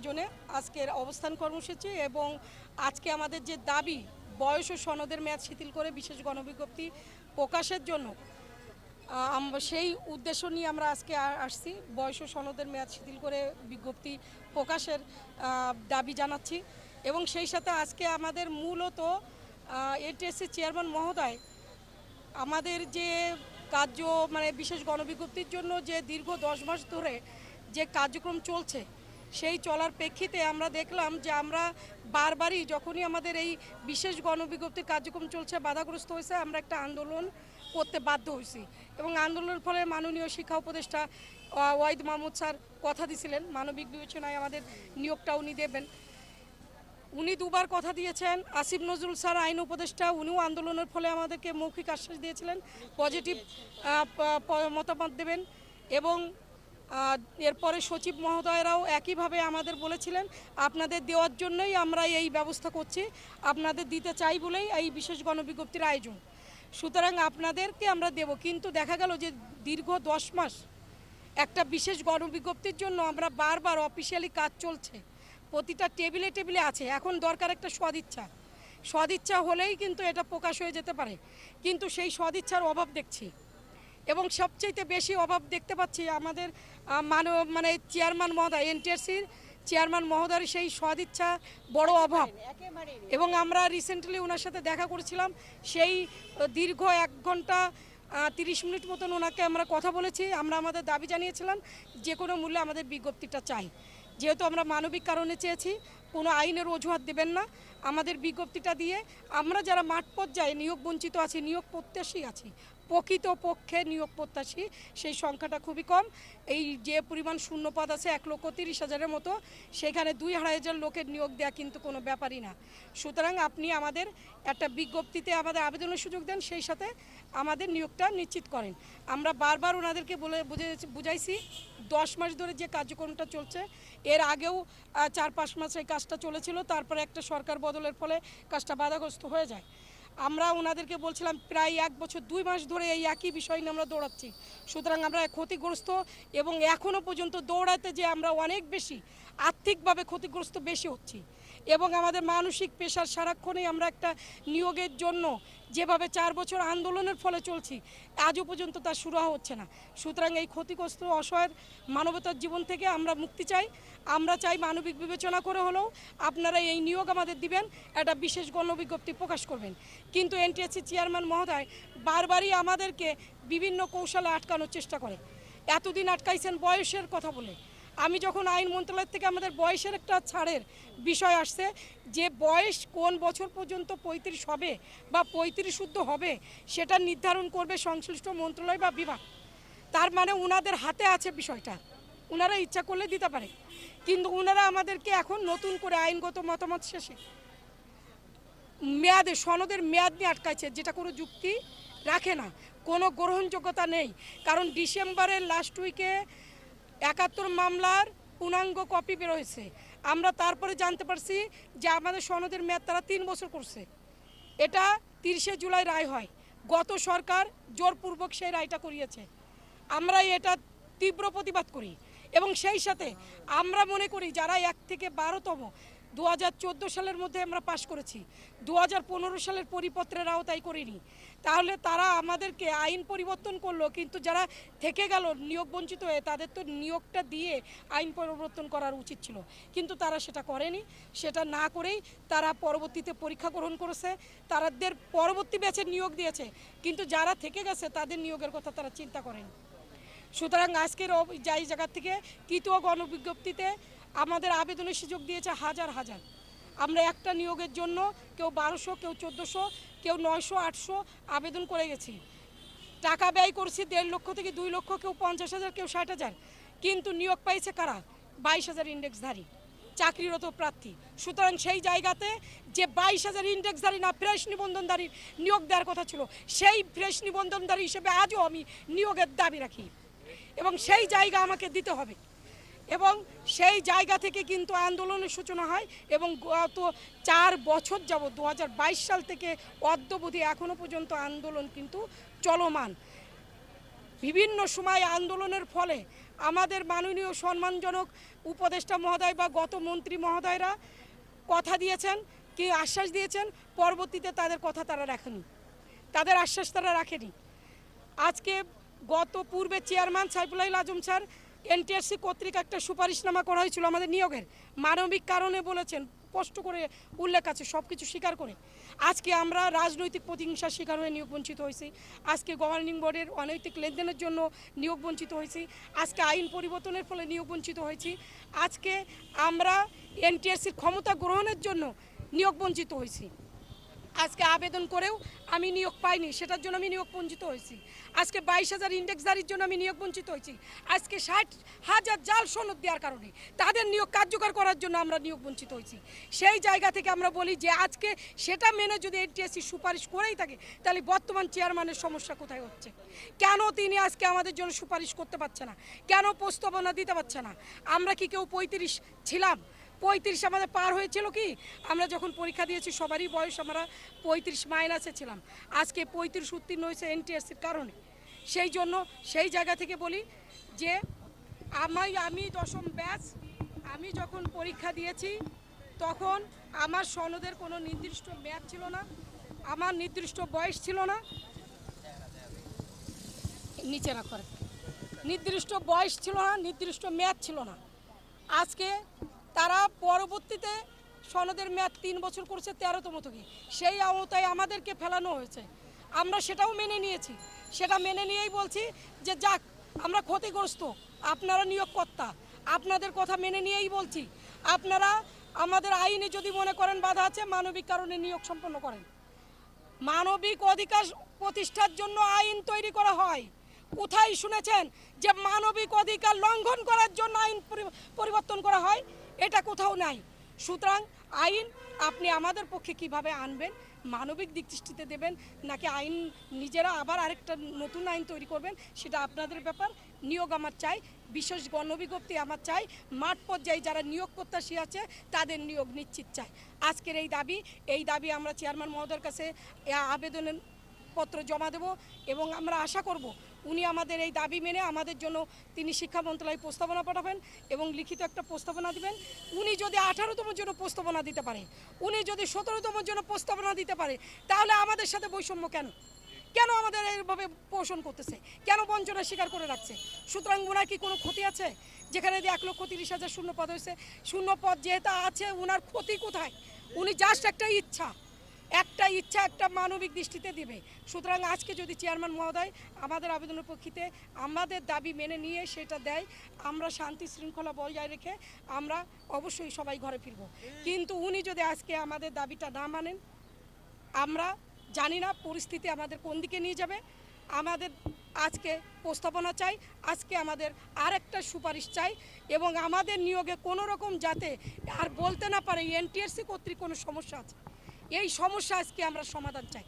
আয়োজনে আজকের অবস্থান কর্মসূচি এবং আজকে আমাদের যে দাবি, বয়স ও সনদের মেয়াদ শিথিল করে বিশেষ গণবিজ্ঞপ্তি প্রকাশের জন্য সেই উদ্দেশ্য নিয়ে আমরা আজকে আসছি। বয়স ও সনদের মেয়াদ শিথিল করে বিজ্ঞপ্তি প্রকাশের দাবি জানাচ্ছি এবং সেই সাথে আজকে আমাদের মূলত এটিএসসি চেয়ারম্যান মহোদয় আমাদের যে কার্য মানে বিশেষ গণবিজ্ঞপ্তির জন্য যে দীর্ঘ দশ মাস ধরে যে কার্যক্রম চলছে সেই চলার প্রেক্ষিতে আমরা দেখলাম যে আমরা বারবারই যখনই আমাদের এই বিশেষ গণবিজ্ঞপ্তির কার্যক্রম চলছে বাধাগ্রস্ত হয়েছে আমরা একটা আন্দোলন করতে বাধ্য হয়েছি। এবং আন্দোলনের ফলে মাননীয় শিক্ষা উপদেষ্টা আহ, ওয়াহিদ মাহমুদ স্যার কথা দিছিলেন মানবিক বিবেচনায় আমাদের নিয়োগটা উনি দেবেন। উনি দুবার কথা দিয়েছেন আসিফ নজরুল স্যার আইন উপদেষ্টা উনিও আন্দোলনের ফলে আমাদেরকে মৌখিক আশ্বাস দিয়েছিলেন পজিটিভ মতামত দেবেন এবং এরপরে সচিব মহোদয়রাও একইভাবে আমাদের বলেছিলেন, আপনাদের দেওয়ার জন্যই আমরা এই ব্যবস্থা করছি, আপনাদের দিতে চাই বলেই এই বিশেষ গণবিজ্ঞপ্তির আয়োজন। সুতরাং আপনাদেরকে আমরা দেব, কিন্তু দেখা গেল যে দীর্ঘ দশ মাস একটা বিশেষ গণবিজ্ঞপ্তির জন্য আমরা বারবার অফিসিয়ালি কাজ চলছে, প্রতিটা টেবিলে টেবিলে আছে, এখন দরকার একটা সদিচ্ছা সদিচ্ছা হলেই কিন্তু এটা প্রকাশ হয়ে যেতে পারে, কিন্তু সেই সদিচ্ছার অভাব দেখছি। এবং সবচেয়ে বেশি অভাব দেখতে পাচ্ছি আমাদের মানব মানে চেয়ারম্যান মহোদয়, এনটিআরসির চেয়ারম্যান মহোদয়ের সেই সদিচ্ছা বড় অভাব। এবং আমরা রিসেন্টলি ওনার সাথে দেখা করেছিলাম, সেই দীর্ঘ এক ঘণ্টা তিরিশ মিনিট মতন ওনাকে আমরা কথা বলেছি, আমরা আমাদের দাবি জানিয়েছিলাম, যে কোনো মূল্যে আমাদের বিজ্ঞপ্তিটা চাই। যেহেতু আমরা মানবিক কারণে চেয়েছি, কোনো আইনের অজুহাত দেবেন না, আমাদের বিজ্ঞপ্তিটা দিয়ে আমরা যারা মাঠ পর্যায়ে নিয়োগ বঞ্চিত আছি, নিয়োগ প্রত্যাশী আছি প্রকৃত পক্ষে নিয়োগ প্রত্যাশী, সেই সংখ্যাটা খুবই কম। এই যে পরিমাণ শূন্যপদ আছে এক লক্ষ তিরিশ হাজারের মতো, সেখানে দুই আড়াই হাজার লোকের নিয়োগ দেওয়া কিন্তু কোনো ব্যাপারই না। সুতরাং আপনি আমাদের একটা বিজ্ঞপ্তিতে আমাদের আবেদনের সুযোগ দেন, সেই সাথে আমাদের নিয়োগটা নিশ্চিত করেন। আমরা বারবার ওনাদেরকে বলে বুঝে বুঝাইছি, দশ মাস ধরে যে কার্যক্রমটা চলছে, এর আগেও চার পাঁচ মাস এই কাজটা চলেছিল, তারপরে একটা সরকার বদলের ফলে কাজটা বাধাগ্রস্ত হয়ে যায়। আমরা ওনাদেরকে বলছিলাম প্রায় এক বছর, দুই মাস ধরে এই একই বিষয় নিয়ে আমরা দৌড়াচ্ছি। সুতরাং আমরা ক্ষতিগ্রস্ত এবং এখনও পর্যন্ত দৌড়াতে যে আমরা অনেক বেশি আর্থিকভাবে ক্ষতিগ্রস্ত বেশি হচ্ছি। এবং আমাদের মানসিক পেশার সারাক্ষণই আমরা একটা নিয়োগের জন্য যেভাবে চার বছর আন্দোলনের ফলে চলছি আজও পর্যন্ত তা শুরু হচ্ছে না। সুতরাং এই ক্ষতিগ্রস্ত অসহায়ের মানবতার জীবন থেকে আমরা মুক্তি চাই। আমরা চাই মানবিক বিবেচনা করে হলেও আপনারা এই নিয়োগ আমাদের দিবেন, একটা বিশেষ গণবিজ্ঞপ্তি প্রকাশ করবেন। কিন্তু এনটিএসসি চেয়ারম্যান মহোদয় বারবারই আমাদেরকে বিভিন্ন কৌশলে আটকানোর চেষ্টা করে। এতদিন আটকাইছেন বয়সের কথা বলে। আমি যখন আইন মন্ত্রণালয় থেকে আমাদের বয়সের একটা ছাড়ের বিষয় আসছে, যে বয়স কোন বছর পর্যন্ত পঁয়ত্রিশ হবে বা পঁয়ত্রিশ শুদ্ধ হবে, সেটা নির্ধারণ করবে সংশ্লিষ্ট মন্ত্রণালয় বা বিভাগ। তার মানে ওনাদের হাতে আছে বিষয়টা। ওনারা ইচ্ছা করলে দিতে পারে। কিন্তু ওনারা আমাদেরকে এখন নতুন করে আইনগত মতামত শেষে মেয়াদে, সনদের মেয়াদ নিয়ে আটকাইছে, যেটা কোনো যুক্তি রাখে না। কোনো গ্রহণযোগ্যতা নেই। কারণ ডিসেম্বরের লাস্ট উইকে একাত্তর মামলার পূর্ণাঙ্গ কপি বেরোয়েছে আমরা তারপরে জানতে পারছি যে আমাদের সনদের মেয়াদ তারা তিন বছর করছে। এটা তিরিশে জুলাই রায় হয়। গত সরকার জোরপূর্বক সেই রায়টা করিয়েছে। আমরা এটা তীব্র প্রতিবাদ করি এবং সেই সাথে আমরা মনে করি যারা এক থেকে বারোতম দু হাজার চোদ্দ সালের মধ্যে আমরা পাশ করেছি। দু হাজার পনেরো সালের পরিপত্রের আওতায় করিনি। তাহলে তারা আমাদেরকে আইন পরিবর্তন করল, কিন্তু যারা থেকে গেল নিয়োগ বঞ্চিত হয়ে, তাদের তো নিয়োগটা দিয়ে আইন পরিবর্তন করার উচিত ছিল। কিন্তু তারা সেটা করেনি। সেটা না করেই তারা পরবর্তীতে পরীক্ষা গ্রহণ করেছে। তাদের পরবর্তী ব্যাচের নিয়োগ দিয়েছে। কিন্তু যারা থেকে গেছে, তাদের নিয়োগের কথা তারা চিন্তা করেনি। সুতরাং আজকের যাই জায়গা থেকে তৃতীয় গণবিজ্ঞপ্তিতে আমাদের আবেদনের সুযোগ দিয়েছে হাজার হাজার। আমরা একটা নিয়োগের জন্য কেউ বারোশো, কেউ চোদ্দোশো, কেউ নয়শো, আটশো আবেদন করে গেছি। টাকা ব্যয় করছি দেড় লক্ষ থেকে দুই লক্ষ, কেউ পঞ্চাশ হাজার, কেউ ষাট হাজার। কিন্তু নিয়োগ পাইছে কারা? বাইশ হাজার ইন্ডেক্সধারী, চাকরিরত প্রার্থী। সুতরাং সেই জায়গাতে যে বাইশ হাজার ইন্ডেক্সধারী না, ফ্রেশ নিবন্ধনধারী নিয়োগ দেওয়ার কথা ছিল, সেই ফ্রেশ নিবন্ধনধারী হিসেবে আজও আমি নিয়োগের দাবি রাখি। এবং সেই জায়গা আমাকে দিতে হবে। এবং সেই জায়গা থেকে কিন্তু আন্দোলনের সূচনা হয় এবং গত চার বছর যাব দু হাজার বাইশ সাল থেকে অদ্যবধি এখনও পর্যন্ত আন্দোলন কিন্তু চলমান। বিভিন্ন সময় আন্দোলনের ফলে আমাদের মাননীয় সম্মানজনক উপদেষ্টা মহোদয় বা গত মন্ত্রী মহোদয়রা কথা দিয়েছেন, কি আশ্বাস দিয়েছেন, পরবর্তীতে তাদের কথা তারা রাখেনি। তাদের আশ্বাস তারা রাখেনি। আজকে গত পূর্বে chairman Saifullah Azam sir NTRC কর্তৃক একটা সুপারিশনামা করা হয়েছিল আমাদের নিয়োগের। মানবিক কারণে বলেছেন, স্পষ্ট করে উল্লেখ আছে সব কিছু স্বীকার করে। আজকে আমরা রাজনৈতিক প্রতিহিংসার শিকার হয়ে নিয়োগ বঞ্চিত হয়েছি। আজকে গভর্নিং বোর্ডের অনৈতিক লেনদেনের জন্য নিয়োগ বঞ্চিত হয়েছি। আজকে আইন পরিবর্তনের ফলে নিয়োগ বঞ্চিত হয়েছি। আজকে আমরা এনটিআরসির ক্ষমতা গ্রহণের জন্য নিয়োগ বঞ্চিত হয়েছি। আজকে আবেদন করেও আমি নিয়োগ পাইনি, সেটার জন্য আমি নিয়োগ বঞ্চিত হয়েছি। আজকে বাইশ হাজার ইন্ডেক্সদারির জন্য আমি নিয়োগ বঞ্চিত হয়েছি। আজকে ষাট হাজার জাল সনদ দেওয়ার কারণে তাদের নিয়োগ কার্যকর করার জন্য আমরা নিয়োগ বঞ্চিত হয়েছি। সেই জায়গা থেকে আমরা বলি যে আজকে সেটা মেনে যদি এনটিএসসি সুপারিশ করেই থাকে, তাহলে বর্তমান চেয়ারম্যানের সমস্যা কোথায় হচ্ছে? কেন তিনি আজকে আমাদের জন্য সুপারিশ করতে পারছে না? কেন প্রস্তাবনা দিতে পারছে না? আমরা কি কেউ পঁয়ত্রিশ ছিলাম? পঁয়ত্রিশ আমাদের পার হয়েছিল কি? আমরা যখন পরীক্ষা দিয়েছি, সবারই বয়স আমরা পঁয়ত্রিশ মাইনাসে ছিলাম। আজকে পঁয়ত্রিশ উত্তীর্ণ হয়েছে এনটিএসসির কারণে। সেই জন্য সেই জায়গা থেকে বলি যে আমি আমি দশম ব্যাচ, আমি যখন পরীক্ষা দিয়েছি, তখন আমার সনদের কোনো নির্দিষ্ট মেয়াদ ছিল না, আমার নির্দিষ্ট বয়স ছিল না। নিচে না করে নির্দিষ্ট বয়স ছিল না, নির্দিষ্ট মেয়াদ ছিল না। আজকে তারা পরবর্তীতে সনদের মেয়াদ তিন বছর করছে তেরোতম থেকে। সেই আওতায় আমাদেরকে ফেলানো হয়েছে। আমরা সেটাও মেনে নিয়েছি। সেটা মেনে নিয়েই বলছি যে যাক, আমরা ক্ষতিগ্রস্ত। আপনারা নিয়োগকর্তা, আপনাদের কথা মেনে নিয়েই বলছি। আপনারা আমাদের আইনে যদি মনে করেন বাধা আছে, মানবিক কারণে নিয়োগ সম্পন্ন করেন। মানবিক অধিকার প্রতিষ্ঠার জন্য আইন তৈরি করা হয়। কোথায় শুনেছেন যে মানবিক অধিকার লঙ্ঘন করার জন্য আইন পরিবর্তন করা হয়? এটা কোথাও নাই। সুতরাং আইন আপনি আমাদের পক্ষে কীভাবে আনবেন, মানবিক দিক দৃষ্টিতে দেবেন, নাকি আইন নিজেরা আবার আরেকটা নতুন আইন তৈরি করবেন, সেটা আপনাদের ব্যাপার। নিয়োগ আমার চাই, বিশেষ গণবিজ্ঞপ্তি আমার চাই, মাঠ পর্যায়ে যারা নিয়োগ প্রত্যাশী আছে, তাদের নিয়োগ নিশ্চিত চাই। আজকের এই দাবি এই দাবি আমরা চেয়ারম্যান মহোদয়ের কাছে আবেদনের পত্র জমা দেব এবং আমরা আশা করব উনি আমাদের এই দাবি মেনে আমাদের জন্য তিনি শিক্ষা মন্ত্রণালয়ে প্রস্তাবনা পাঠাবেন এবং লিখিত একটা প্রস্তাবনা দিবেন। উনি যদি আঠারোতম জন্য প্রস্তাবনা দিতে পারে, উনি যদি সতেরোতম জন্য প্রস্তাবনা দিতে পারে, তাহলে আমাদের সাথে বৈষম্য কেন? কেন আমাদের এইভাবে পোষণ করতেছে? কেন বঞ্চনা স্বীকার করে রাখছে? সুতরাং ওনার কি কোনো ক্ষতি আছে? যেখানে যে এক লক্ষ তিরিশ হাজার শূন্য পদ হয়েছে, শূন্য পদ যেহেতু আছে ওনার ক্ষতি কোথায়? উনি জাস্ট একটা ইচ্ছা। একটা ইচ্ছা একটা মানবিক দৃষ্টিতে দিবে। সুতরাং আজকে যদি চেয়ারম্যান মহোদয় আমাদের আবেদনের প্রেক্ষিতে আমাদের দাবি মেনে নিয়ে সেটা দেয়, আমরা শান্তি শৃঙ্খলা বজায় রেখে আমরা অবশ্যই সবাই ঘরে ফিরব। কিন্তু উনি যদি আজকে আমাদের দাবিটা না মানেন, আমরা জানি না পরিস্থিতি আমাদের কোন দিকে নিয়ে যাবে। আমাদের আজকে প্রস্তাবনা চাই, আজকে আমাদের আরেকটা সুপারিশ চাই এবং আমাদের নিয়োগে কোনো রকম যাতে আর বলতে না পারে এনটিআরসি কর্তৃক কোনো সমস্যা আছে। এই সমস্যা আজকে আমরা সমাধান চাই।